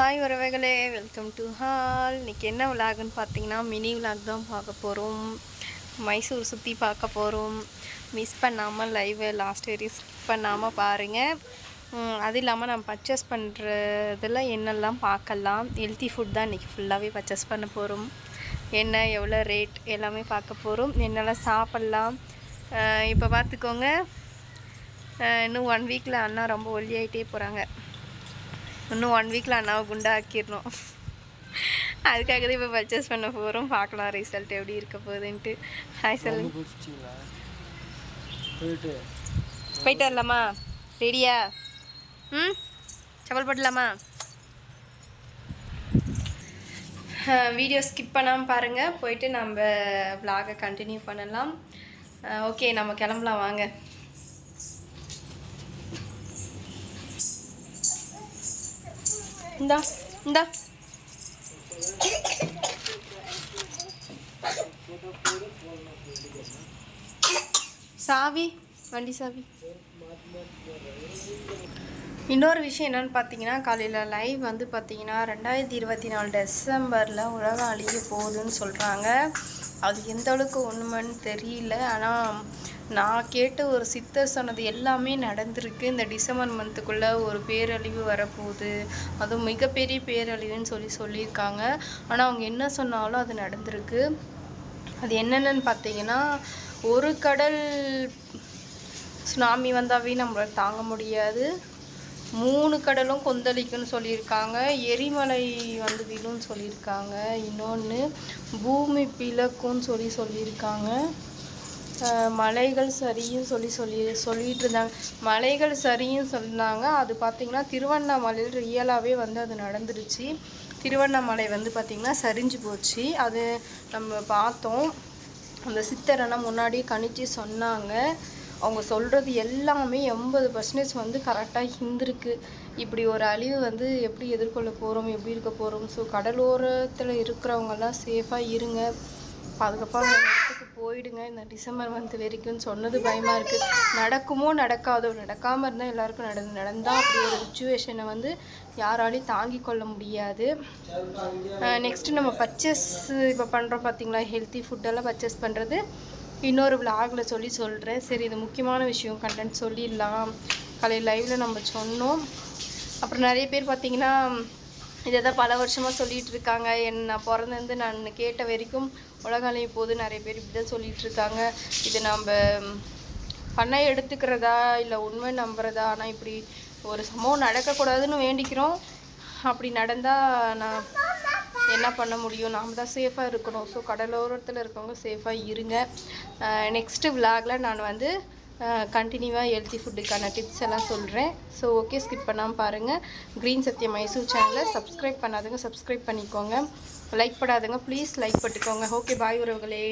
Hi உறவைகளே. Welcome to hall இன்றைக்கி என்ன விலாகுன்னு பார்த்தீங்கன்னா மினி விளாக் தான் பார்க்க போகிறோம் மைசூர் சுற்றி பார்க்க போகிறோம் மிஸ் பண்ணாமல் லைவை லாஸ்ட் வரையும் ஸ்கிப் பண்ணாமல் பாருங்கள் அது இல்லாமல் நம்ம பர்ச்சேஸ் பண்ணுறதில் என்னெல்லாம் பார்க்கலாம். ஹெல்த்தி ஃபுட் தான் இன்றைக்கி ஃபுல்லாகவே பர்ச்சேஸ் பண்ண போகிறோம் என்ன எவ்வளோ ரேட் எல்லாமே பார்க்க போகிறோம் என்னெல்லாம் சாப்பிட்லாம். இப்போ பார்த்துக்கோங்க. இன்னும் ஒன் வீக்கில் அண்ணா ரொம்ப ஒல்லியாயிட்டே போகிறாங்க இன்னும் ஒன் வீக்கில் அண்ணாவை குண்டாக்கிடணும். அதுக்காக தான் இப்போ பர்ச்சேஸ் பண்ண போகிறோம் பார்க்கலாம் ரிசல்ட் எப்படி இருக்க போகுதுன்ட்டு. ஹாய் சொல்லுங்க போயிட்டு. வரலாமா? ரெடியா? ம்? செப்பல் போட்டலாமா வீடியோ ஸ்கிப் பண்ணாமல் பாருங்கள் போயிட்டு நம்ம vlog-அ கண்டினியூ பண்ணலாம். ஓகே நம்ம கிளம்பலாம். வாங்க. இந்தா இந்தா. சாவி வண்டி சாவி. இன்னொரு விஷயம் என்னென்னு பார்த்தீங்கன்னா காலையில் லைவ் வந்து பார்த்தீங்கன்னா ரெண்டாயிரத்தி இருபத்தி நாலு டிசம்பரில் உலகம் அழிய போகுதுன்னு சொல்கிறாங்க அது எந்த அளவுக்கு உண்மைன்னு தெரியல. ஆனால் நான் கேட்ட ஒரு சித்தர் சொன்னது எல்லாமே நடந்திருக்கு. இந்த டிசம்பர் மந்த்துக்குள்ளே ஒரு பேரழிவு வரப்போகுது. அதுவும் மிகப்பெரிய பேரழிவுன்னு சொல்லி சொல்லியிருக்காங்க. ஆனால் அவங்க என்ன சொன்னாலும் அது நடந்திருக்கு. அது என்னென்னு பார்த்தீங்கன்னா ஒரு கடல் சுனாமி வந்தாவே நம்மளால் தாங்க முடியாது. மூணு கடலும் கொந்தளிக்குன்னு சொல்லியிருக்காங்க. எரிமலை வந்து விழுன்னு சொல்லியிருக்காங்க. இன்னொன்று பூமி பிளக்கும்னு சொல்லி சொல்லியிருக்காங்க. மலைகள் சரியும் சொல்லி சொல்லி சொல்லிட்டு இருந்தாங்க. மலைகள் சரியும் சொன்னாங்க. அது பார்த்திங்கன்னா திருவண்ணாமலையில் ரியலாகவே வந்து அது நடந்துருச்சு. திருவண்ணாமலை வந்து பார்த்திங்கன்னா சரிஞ்சு போச்சு. அது நம்ம பார்த்தோம். அந்த சித்தரெல்லாம் முன்னாடியே கணிச்சு சொன்னாங்க. அவங்க சொல்கிறது எல்லாமே எண்பது பர்சன்டேஜ் வந்து கரெக்டாக இருந்திருக்கு. இப்படி ஒரு அழிவு வந்து எப்படி எதிர்கொள்ள போகிறோம் எப்படி இருக்க போகிறோம் ஸோ கடலோரத்தில் இருக்கிறவங்கெல்லாம் சேஃபாக இருங்க. பாதுகாப்பாக இடத்துக்கு போயிடுங்க. இந்த டிசம்பர் மந்த் வரைக்கும்னு சொன்னது பயமாக இருக்குது நடக்குமோ நடக்காதோ நடக்காமல் இருந்தால் எல்லாருக்கும் நடந்து நடந்தால் அப்படி ஒரு சுச்சுவேஷனை வந்து யாராலையும் தாங்கி கொள்ள முடியாது. நெக்ஸ்ட்டு நம்ம பர்ச்சேஸ் இப்போ பண்ணுறோம் பார்த்தீங்களா ஹெல்த்தி ஃபுட்டெல்லாம் பர்ச்சேஸ் பண்ணுறது இன்னொரு vlogல சொல்லி சொல்கிறேன் சரி இது முக்கியமான விஷயம். கண்டென்ட் சொல்லிடலாம். காலையில் லைவில் நம்ம சொன்னோம். அப்புறம் நிறைய பேர் பார்த்திங்கன்னா இதை தான் பல வருஷமாக சொல்லிகிட்டு இருக்காங்க. என் நான் பிறந்தேருந்து நான் கேட்ட வரைக்கும் உலகாலையும் இப்போது நிறைய பேர் இப்படி தான் சொல்லிகிட்ருக்காங்க இருக்காங்க. இது நம்ம பண்ண எடுத்துக்கிறதா இல்லை உண்மை நம்புறதா? ஆனால் இப்படி ஒரு சம்பவம் நடக்கக்கூடாதுன்னு வேண்டிக்கிறோம். அப்படி நடந்தால் நான் என்ன பண்ண முடியும்? நாம் தான் சேஃபாக இருக்கணும். ஸோ கடலோரத்தில் இருக்கவங்க சேஃபாக இருங்க. நெக்ஸ்ட்டு விலாகில் நான் வந்து கண்டினியூவாக ஹெல்த்தி ஃபுட்டுக்கான டிப்ஸ் எல்லாம் சொல்கிறேன் ஸோ ஓகே ஸ்கிப் பண்ணாமல் பாருங்கள் க்ரீன் சத்திய மைசூர் சேனலை சப்ஸ்கிரைப் பண்ணாதுங்க சப்ஸ்கிரைப் பண்ணிக்கோங்க. லைக் பண்ணாதுங்க ப்ளீஸ் லைக் பண்ணிக்கோங்க ஓகே பாய் உறவுகளே.